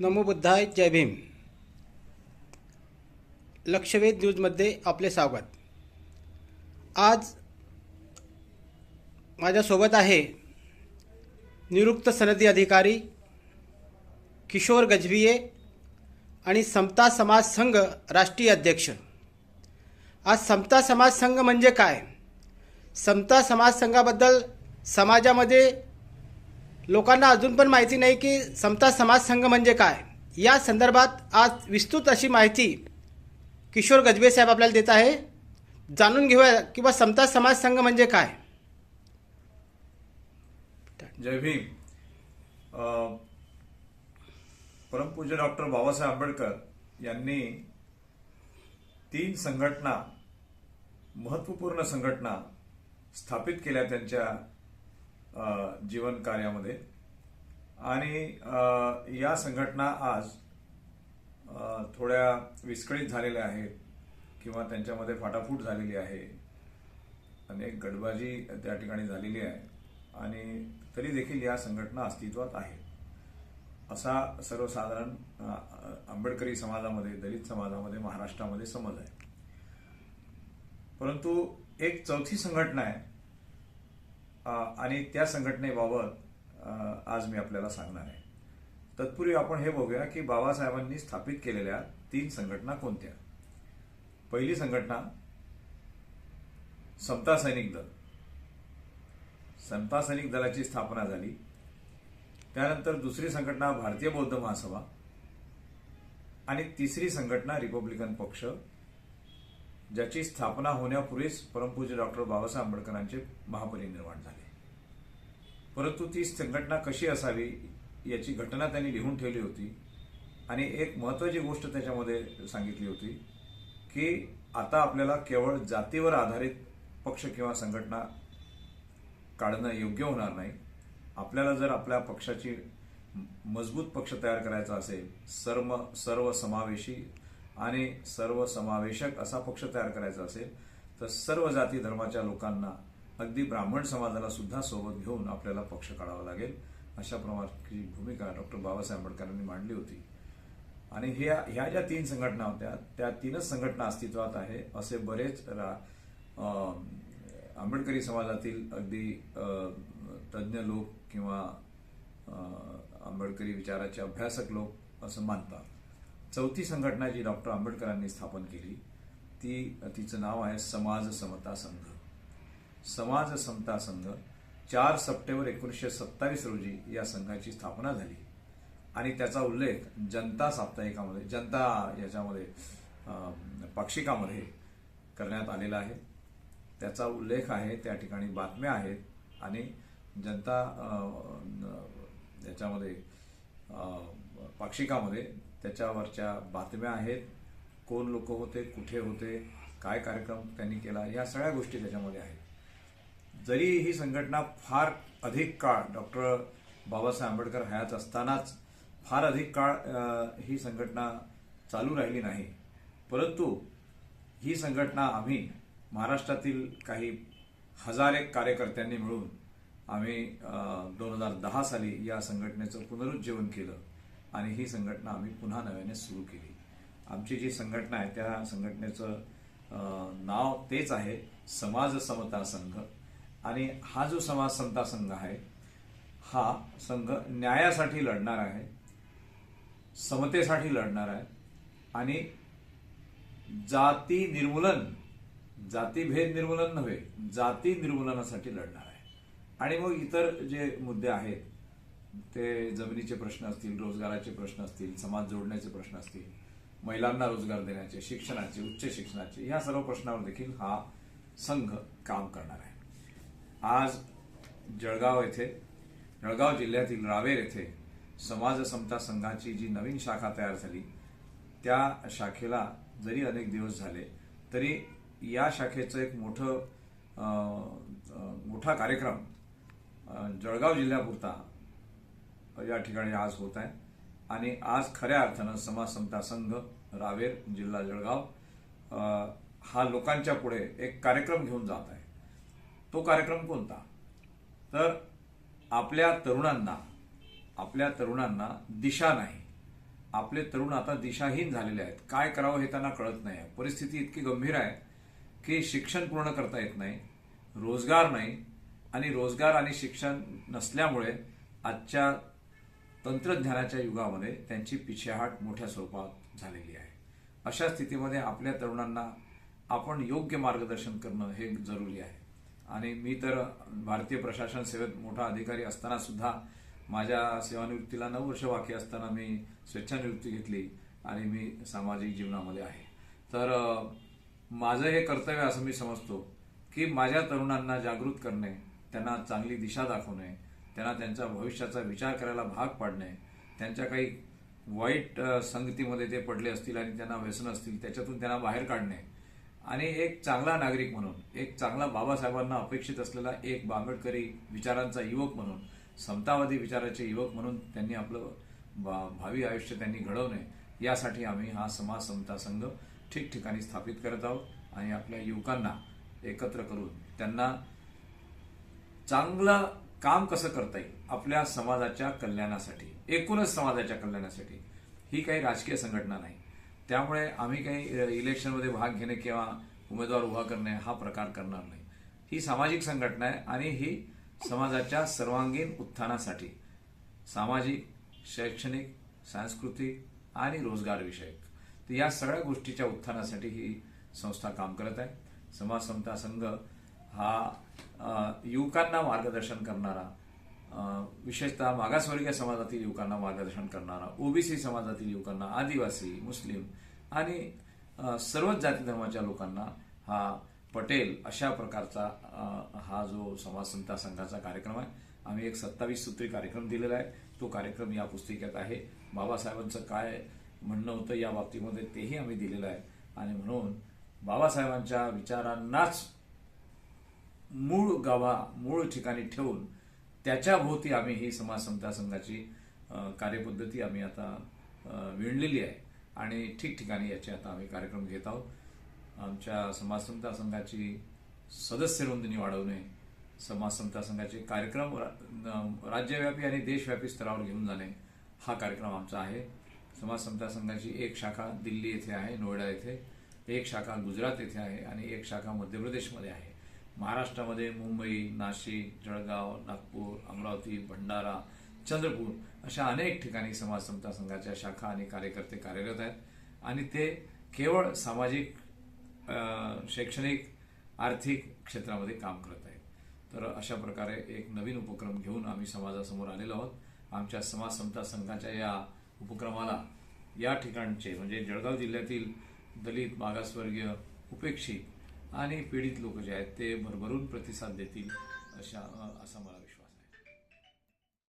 नमो बुद्धाय जय भीम. लक्षवेध न्यूजमध्ये आपले स्वागत. आज माझ्यासोबत आहे निवृत्त सनदी अधिकारी किशोर गजभिये आणि समता समाज संघ राष्ट्रीय अध्यक्ष. आज समता समाज संघ म्हणजे काय? समता समाज संघाबद्दल समाजामध्ये लोकांना अजून पण माहिती नाही की समता समाज संघ म्हणजे काय. या संदर्भात आज विस्तृत अशी माहिती किशोर गजबे साहेब आपल्याला देत आहे. जाणून घेऊया किंवा समता समाज संघ म्हणजे काय. जय भीम. परमपूज्य डॉक्टर बाबासाहेब आंबेडकर यांनी तीन संघटना महत्त्वपूर्ण संघटना स्थापित केल्या त्यांच्या जीवन कार्यामध्ये आणि या संघटना आज थोड्या विस्कळीत झालेल्या आहेत किंवा त्यांच्यामध्ये फाटाफूट झालेली आहे. अनेक गडबाजी त्या ठिकाणी झालेली आहे. आणि तरी देखील या संघटना अस्तित्वात आहेत असा सर्वसाधारण आंबेडकरी समाजामध्ये दलित समाजामध्ये महाराष्ट्रामध्ये समज आहे. परंतु एक चौथी संघटना आहे आणि त्या संघटनेबाबत आज मी आपल्याला सांगणार आहे. तत्पूर्वी आपण हे बघूया की बाबासाहेबांनी स्थापित केलेल्या तीन संघटना कोणत्या? पहिली संघटना समता सैनिक दल. समता सैनिक दलाची स्थापना झाली. त्यानंतर दुसरी संघटना भारतीय बौद्ध महासभा. आणि तिसरी संघटना रिपब्लिकन पक्ष. ज्याची स्थापना होण्यापूर्वीच परमपूज्य डॉक्टर बाबासाहेब आंबेडकरांचे महापरिनिर्वाण झाले. परंतु ती संघटना कशी असावी याची घटना त्यांनी लिहून ठेवली होती आणि एक महत्त्वाची गोष्ट त्याच्यामध्ये सांगितली होती की आता आपल्याला केवळ जातीवर आधारित पक्ष किंवा संघटना काढणं योग्य होणार नाही. आपल्याला जर आपल्या पक्षाची मजबूत पक्ष तयार करायचा असेल सर्व सर्व समावेशी आणि सर्व समावेशक असा पक्ष तयार करायचा असेल तर सर्व जाती धर्माच्या लोकांना अगदी ब्राह्मण समाजाला सुद्धा सोबत घेऊन आपल्याला पक्ष काढावा लागेल. अशा प्रकारची भूमिका डॉक्टर बाबासाहेब आंबेडकरांनी मांडली होती. आणि ह्या ह्या ज्या तीन संघटना होत्या त्या तीनच संघटना अस्तित्वात आहे असे बरेच रा- आंबेडकरी समाजातील अगदी तज्ज्ञ लोक किंवा आंबेडकरी विचाराचे अभ्यासक लोक असं मानतात. चौथी संघटना जी डॉक्टर आंबेडकरांनी स्थापन केली ती तिचं नाव आहे समाज समता संघ. समाज समता संघ चार सप्टेंबर एकोणीसशे सत्तावीस रोजी या संघाची स्थापना झाली. आणि त्याचा उल्लेख जनता साप्ताहिकामध्ये जनता याच्यामध्ये पाक्षिकामध्ये करण्यात आलेला आहे. त्याचा उल्लेख आहे त्या ठिकाणी बातम्या आहेत आणि जनता याच्यामध्ये पाक्षिकामध्ये. त्याच्यावरच्या बातम्या आहेत. कोण लोक होते कुठे होते काय कार्यक्रम त्यांनी केला या सगळ्या गोष्टी त्याच्यामध्ये आहेत. जरी ही संघटना फार अधिक काळ डॉक्टर बाबासाहेब आंबेडकर हयात असतानाच फार अधिक काळ ही संघटना चालू राहिली नाही. परंतु ही संघटना आम्ही महाराष्ट्रातील काही हजार एक कार्यकर्त्यांनी मिळून आम्ही दोन हजार दहा साली या संघटनेचं पुनरुज्जीवन केलं. आणि ही संघटना आम्ही पुन्हा नव्याने सुरू केली. आमची जी संघटना आहे त्या संघटनेचं नाव तेच आहे समाज समता संघ. आणि हा जो समाज समता संघ आहे हा संघ न्यायासाठी लढणार आहे समतेसाठी लढणार आहे आणि जाती निर्मूलन जातीभेद निर्मूलन नव्हे जाती निर्मूलनासाठी लढणार आहे. आणि मग इतर जे मुद्दे आहेत ते जमिनीचे प्रश्न असतील रोजगाराचे प्रश्न असतील समाज जोडण्याचे प्रश्न असतील महिलांना रोजगार देण्याचे शिक्षणाचे उच्च शिक्षणाचे या सर्व प्रश्नावर देखील हा संघ काम करणार आहे. आज जळगाव येथे जळगाव जिल्ह्यातील रावेर येथे समाज समता संघाची जी नवीन शाखा तयार झाली त्या शाखेला जरी अनेक दिवस झाले तरी या शाखेचं एक मोठं मोठा कार्यक्रम जळगाव जिल्ह्यापुरता या ठिकाणी आज होत आहे. आणि आज खऱ्या अर्थानं समाज समता संघ रावेर जिल्हा जळगाव हा लोकांच्या पुढे एक कार्यक्रम घेऊन जात आहे. तो कार्यक्रम कोणता? तर आपल्या तरुणांना आपल्या तरुणांना दिशा नाही. आपले तरुण आता दिशाहीन झालेले आहेत. काय करावं हे त्यांना कळत नाही आहे. परिस्थिती इतकी गंभीर आहे की शिक्षण पूर्ण करता येत नाही रोजगार नाही. आणि रोजगार आणि शिक्षण नसल्यामुळे आजच्या तंत्रज्ञानाच्या युगामध्ये त्यांची पिछेहाट मोठ्या स्वरूपात झालेली आहे. अशा स्थितीमध्ये आपल्या तरुणांना आपण योग्य मार्गदर्शन करणं हे जरुरी आहे. आणि मी तर भारतीय प्रशासन सेवेत मोठा अधिकारी असताना सुद्धा माझ्या सेवानिवृत्तीला नऊ वर्ष बाकी असताना मी स्वेच्छानिवृत्ती घेतली आणि मी सामाजिक जीवनामध्ये आहे. तर माझं हे कर्तव्य असं मी समजतो की माझ्या तरुणांना जागृत करणे त्यांना चांगली दिशा दाखवणे त्यांना त्यांच्या भविष्याचा विचार करायला भाग पाडणे त्यांच्या काही वाईट संगतीमध्ये ते पडले असतील आणि त्यांना व्यसन असतील त्याच्यातून त्यांना बाहेर काढणे. आणि एक चांगला नागरिक म्हणून एक चांगला बाबासाहेबांना अपेक्षित असलेला एक बांबेडकरी विचारांचा युवक म्हणून समतावादी विचाराचे युवक म्हणून त्यांनी आपलं भा- भावी आयुष्य त्यांनी घडवणे यासाठी आम्ही हा समाज समता संघ ठिकठिकाणी स्थापित करत आहोत आणि आपल्या युवकांना एकत्र करून त्यांना चांगलं काम कसं करता येईल? आपल्या समाजाच्या कल्याणासाठी. एकूणच समाजाच्या कल्याणासाठी. ही काही राजकीय संघटना नाही. त्यामुळे आम्ही काही इलेक्शनमध्ये भाग घेणे किंवा उमेदवार उभा करणे हा प्रकार करणार नाही. ही सामाजिक संघटना आहे आणि ही समाजाच्या सर्वांगीण उत्थानासाठी. सामाजिक शैक्षणिक सांस्कृतिक आणि रोजगार विषयक. तर या सगळ्या गोष्टीच्या उत्थानासाठी ही संस्था काम करत आहे. समाज समता संघ हा युवकांना मार्गदर्शन करणारा विशेषतः मागासवर्गीय समाजातील युवकांना मार्गदर्शन करणारा ओबीसी समाजातील युवकांना आदिवासी मुस्लिम आणि सर्वच जाती धर्माच्या लोकांना हा पटेल अशा प्रकारचा हा जो समाजसंता संघाचा कार्यक्रम आहे. आम्ही एक सत्तावीस सूत्री कार्यक्रम दिलेला आहे. तो कार्यक्रम या पुस्तिकेत आहे. बाबासाहेबांचं काय म्हणणं होतं या बाबतीमध्ये तेही आम्ही दिलेलं आहे. आणि म्हणून बाबासाहेबांच्या विचारांनाच मूळ गावा मूळ ठिकाणी ठेवून त्याच्याभोवती आम्ही ही समाज समता संघाची कार्यपद्धती आम्ही आता विणलेली आहे. आणि ठिकठिकाणी याचे आता आम्ही कार्यक्रम घेत आहोत. आमच्या समाज समता संघाची सदस्य नोंदणी वाढवणे समाज समता संघाचे कार्यक्रम रा- राज्यव्यापी आणि देशव्यापी स्तरावर घेऊन जाणे हा कार्यक्रम आमचा आहे. समाज समता संघाची एक शाखा दिल्ली येथे आहे नोएडा येथे एक शाखा गुजरात येथे आहे आणि एक शाखा मध्य प्रदेशमध्ये आहे. महाराष्ट्रामध्ये मुंबई नाशिक जळगाव नागपूर अमरावती भंडारा चंद्रपूर अशा अनेक ठिकाणी समाज समता संघाच्या शाखा आणि कार्यकर्ते कार्यरत आहेत. आणि ते केवळ सामाजिक शैक्षणिक आर्थिक क्षेत्रामध्ये काम करत आहेत. तर अशा प्रकारे एक नवीन उपक्रम घेऊन आम्ही समाजासमोर आलेलो आहोत. आमच्या समाज समता संघाच्या या उपक्रमाला या ठिकाणचे म्हणजे जळगाव जिल्ह्यातील दलित मागासवर्गीय उपेक्षित आणि पीडित लोक जे आहेत ते भरभरून प्रतिसाद देतील अशा असं असा मला